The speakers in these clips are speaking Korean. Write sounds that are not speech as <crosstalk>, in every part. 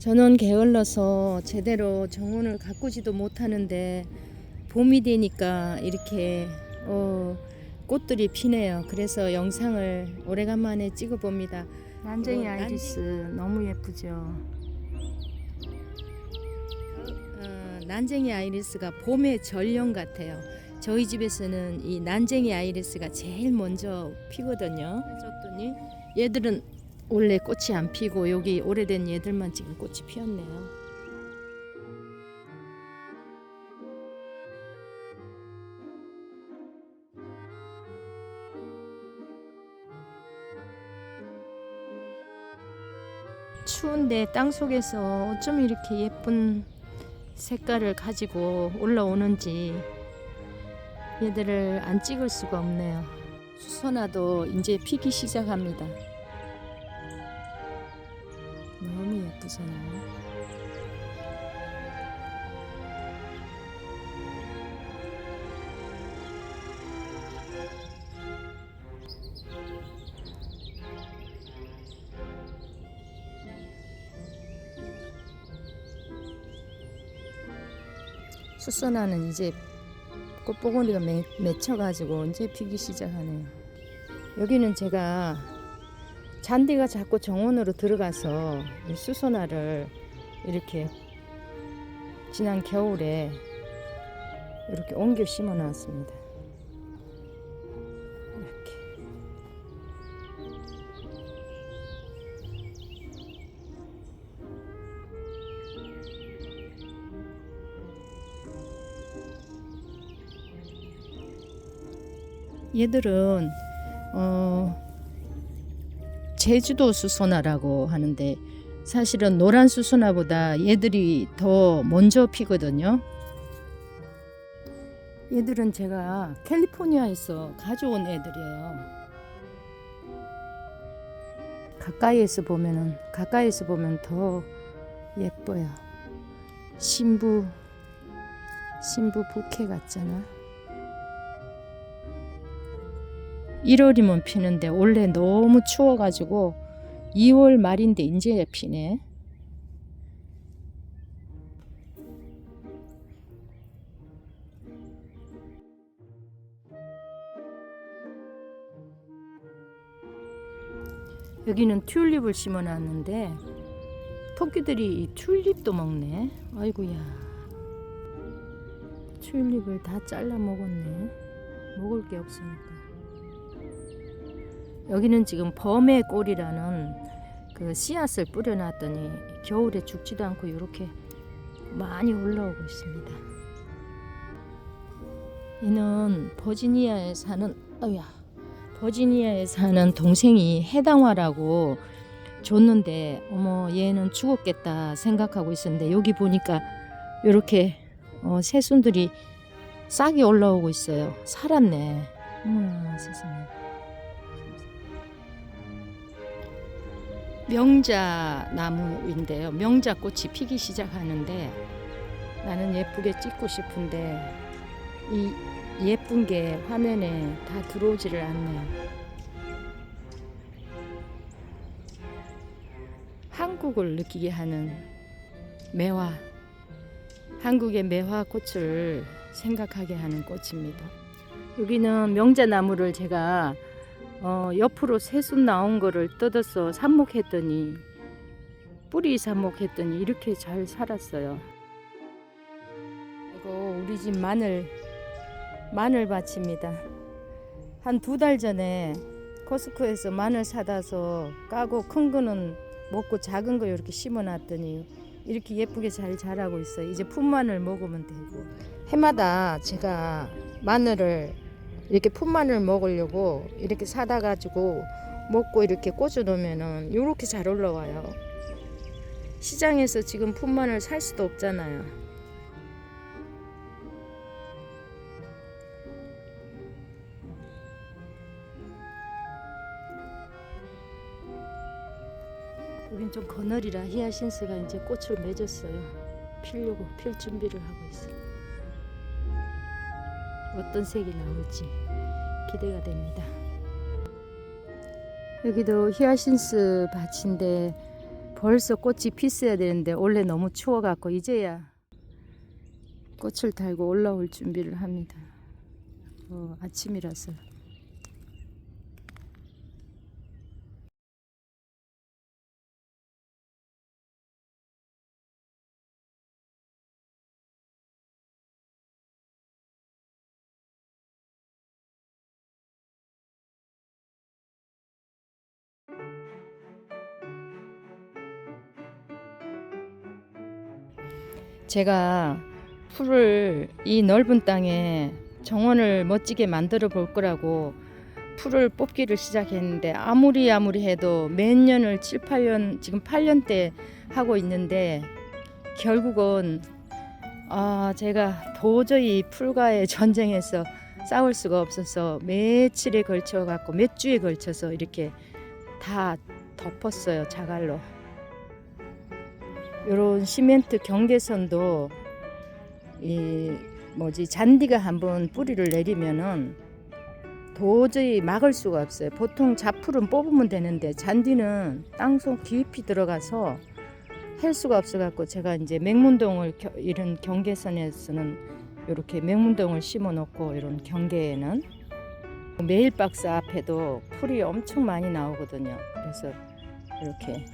저는 게을러서 제대로 정원을 가꾸지도 못하는데 봄이 되니까 이렇게 어, 꽃들이 피네요. 그래서 영상을 오래간만에 찍어봅니다. 난쟁이 이거 아이리스 너무 예쁘죠. 어, 난쟁이 아이리스가 봄의 전령 같아요. 저희 집에서는 이 난쟁이 아이리스가 제일 먼저 피거든요. 줬더니 얘들은 원래 꽃이 안 피고 여기 오래된 얘들만 지금 꽃이 피었네요. 추운데 땅 속에서 어쩜 이렇게 예쁜 색깔을 가지고 올라오는지 얘들을 안 찍을 수가 없네요. 수선화도 이제 피기 시작합니다. 예쁘잖아요. 수선화는 이제 꽃보고리가 맺, 맺혀가지고 이제 피기 시작하네요. 여기는 제가 잔디가 자꾸 정원으로 들어가서 이 수선화를 이렇게 지난 겨울에 이렇게 옮겨 심어 놨습니다. 이렇게. 얘들은 어 제주도 수소나라고 하는데 사실은 노란 수소나보다 얘들이 더 먼저 피거든요. 얘들은 제가 캘리포니아에서 가져온 애들이에요. 가까이에서 보면은 가까이에서 보면 더 예뻐요. 신부 신부 부케 같잖아. 1월이면 피는데 원래 너무 추워가지고 2월 말인데 이제 피네. 여기는 튤립을 심어놨는데 토끼들이 이 튤립도 먹네. 아이고야. 튤립을 다 잘라 먹었네. 먹을 게 없으니까. 여기는 지금 범의 꼴이라는 그 씨앗을 뿌려놨더니 겨울에 죽지도 않고 이렇게 많이 올라오고 있습니다. 이는 버지니아에 사는 어야 버지니아에 사는 동생이 해당화라고 줬는데 어머 얘는 죽었겠다 생각하고 있었는데 여기 보니까 이렇게 어, 새순들이 싹이 올라오고 있어요. 살았네. 어머나 세상에. 명자 나무인데요. 명자 꽃이 피기 시작하는데 나는 예쁘게 찍고 싶은데 이 예쁜 게 화면에 다 들어오지를 않네요. 한국을 느끼게 하는 매화. 한국의 매화 꽃을 생각하게 하는 꽃입니다. 여기는 명자 나무를 제가 어, 옆으로 새순 나온 거를 뜯어서 삽목했더니 뿌리 삽목했더니 이렇게 잘 살았어요. 이거 우리 집 마늘 마늘 밭입니다. 한 두 달 전에 코스코에서 마늘 사다서 까고 큰 거는 먹고 작은 거 이렇게 심어놨더니 이렇게 예쁘게 잘 자라고 있어요. 이제 풋마늘 먹으면 되고 해마다 제가 마늘을 이렇게 풋마늘 먹으려고 이렇게 사다 가지고 먹고 이렇게 꽂아 놓으면은 이렇게 잘 올라와요. 시장에서 지금 풋마늘 살 수도 없잖아요. 여긴 좀 거널이라 히아신스가 이제 꽃을 맺었어요. 피려고 필 준비를 하고 있어요. 어떤 색이 나올지 기대가 됩니다. 여기도 히아신스 밭인데 벌써 꽃이 피스야 되는데 원래 너무 추워갖고 이제야 꽃을 달고 올라올 준비를 합니다. 어, 아침이라서. 제가 풀을 이 넓은 땅에 정원을 멋지게 만들어 볼 거라고 풀을 뽑기를 시작했는데 아무리 아무리 해도 몇 년을 7, 8년 지금 8년째 하고 있는데 결국은 아 제가 도저히 풀과의 <laughs> 전쟁에서 싸울 수가 없어서 며칠에 걸쳐 갖고 몇 주에 걸쳐서 이렇게 다 덮었어요 자갈로 요런 시멘트 경계선도 이 뭐지 잔디가 한번 뿌리를 내리면은 도저히 막을 수가 없어요. 보통 잡풀은 뽑으면 되는데 잔디는 땅속 깊이 들어가서 할 수가 없어 갖고 제가 이제 맹문동을 겨- 이런 경계선에서는 이렇게 맹문동을 심어 놓고 이런 경계에는 메일 박스 앞에도 풀이 엄청 많이 나오거든요. 그래서 이렇게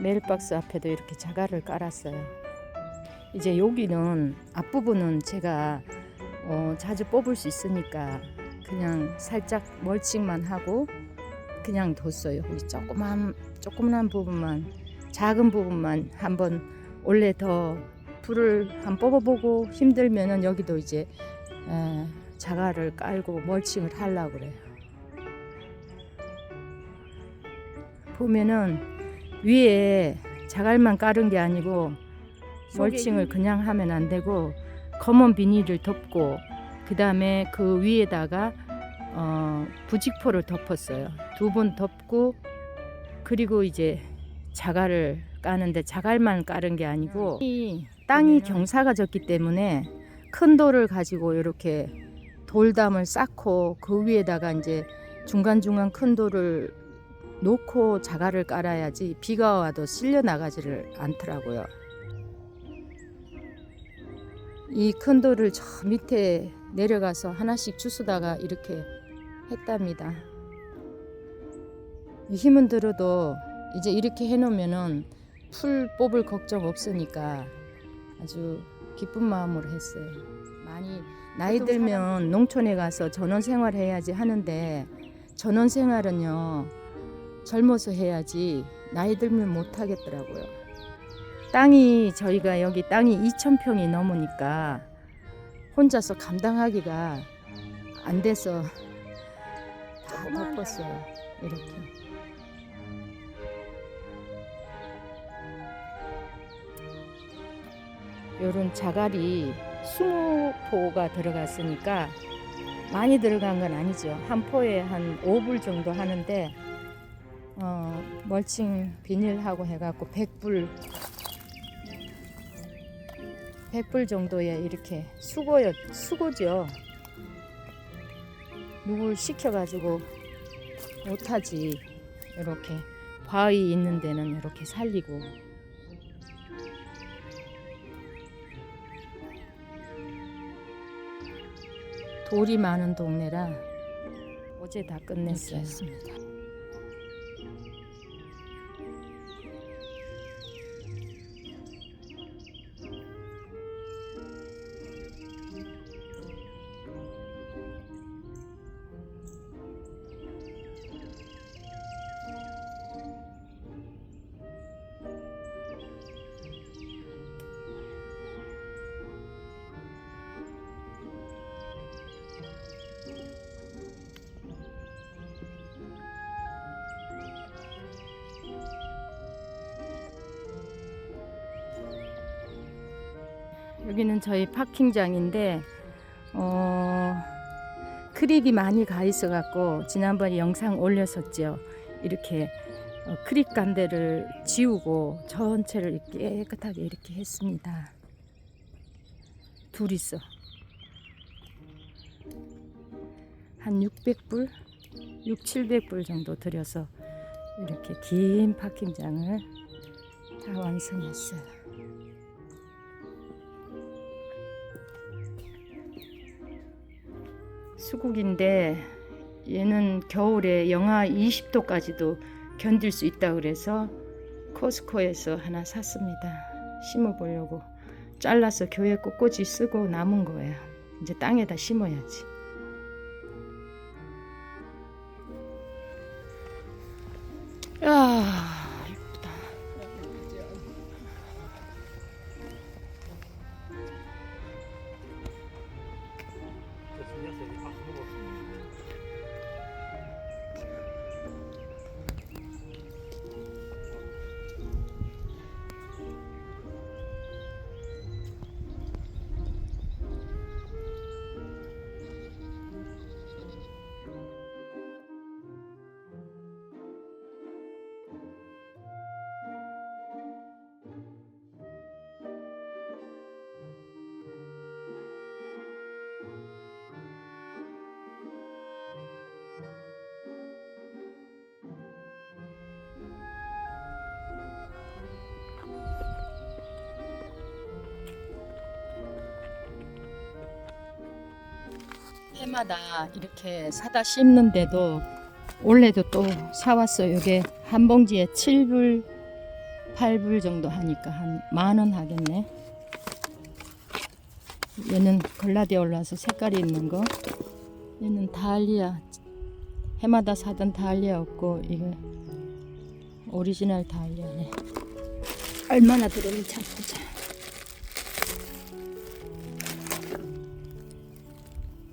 메일박스 앞에도 이렇게 자갈을 깔았어요. 이제 여기는 앞부분은 제가 어, 자주 뽑을 수 있으니까 그냥 살짝 멀칭만 하고 그냥 뒀어요. 여기 조그만 조그만 부분만 작은 부분만 한번 원래 더 불을 한 뽑아보고 힘들면은 여기도 이제 에, 자갈을 깔고 멀칭을 하려고 그래요. 보면은 위에 자갈만 깔은 게 아니고 멀칭을 그냥 하면 안 되고 검은 비닐을 덮고 그 다음에 그 위에다가 어, 부직포를 덮었어요. 두 번 덮고 그리고 이제 자갈을 까는데 자갈만 깔은 게 아니고 이 땅이 경사가 졌기 때문에 큰 돌을 가지고 이렇게 돌담을 쌓고 그 위에다가 이제 중간중간 큰 돌을 놓고 자갈을 깔아야지 비가 와도 실려 나가지를 않더라고요. 이 큰 돌을 저 밑에 내려가서 하나씩 주스다가 이렇게 했답니다. 이 힘은 들어도 이제 이렇게 해놓으면은 풀 뽑을 걱정 없으니까 아주 기쁜 마음으로 했어요. 많이 나이 들면 농촌에 가서 전원 생활 해야지 하는데 전원 생활은요 젊어서 해야지 나이 들면 못 하겠더라고요. 땅이 저희가 여기 땅이 2천 평이 넘으니까 혼자서 감당하기가 안 돼서 다 덮었어요. 이렇게. 요런 자갈이 20포가 들어갔으니까 많이 들어간 건 아니죠. 한 포에 한 5불 정도 하는데 어, 멀칭 비닐하고 해갖고 100불 100불 정도에 이렇게 수고요 수고죠. 누굴 시켜가지고 못하지 이렇게 바위 있는 데는 이렇게 살리고 돌이 많은 동네라 어제 다 끝냈어요. 여기는 저희 파킹장인데 어, 크립이 많이 가 있어 갖고 지난번에 영상 올렸었죠. 이렇게 어, 크립 간대를 지우고 전체를 깨끗하게 이렇게 했습니다. 둘이서 한 600불, 6, 700불 정도 들여서 이렇게 긴 파킹장을 다 완성했어요. 수국인데 얘는 겨울에 영하 20도까지도 견딜 수 있다 그래서 코스코에서 하나 샀습니다. 심어 보려고 잘라서 교회 꽃꽂이 쓰고 남은 거예요. 이제 땅에다 심어야지. 해마다 이렇게 사다 심는데도 올해도 또 사왔어요. 이게 한 봉지에 7불, 8불 정도 하니까 한 만 원 하겠네. 얘는 글라디올라서 색깔이 있는 거. 얘는 다알리아. 해마다 사던 다알리아였고 이거 오리지널 다알리아네. 얼마나 들었는지 한번 보자.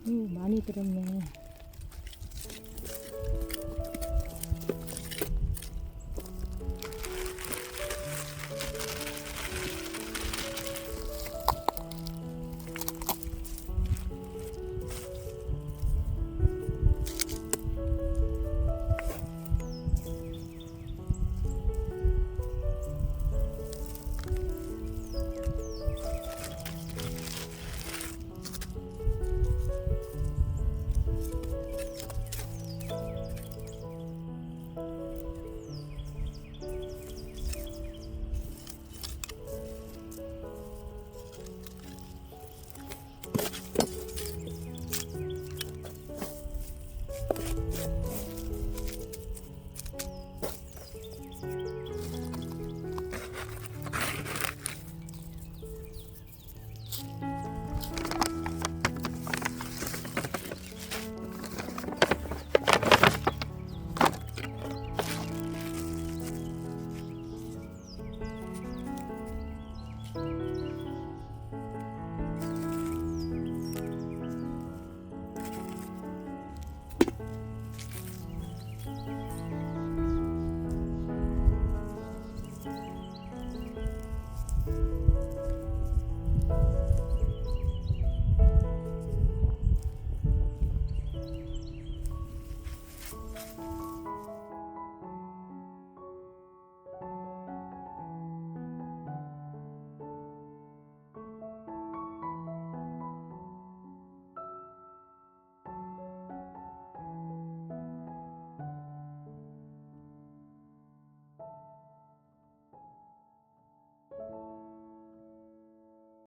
오, 많이 들었네.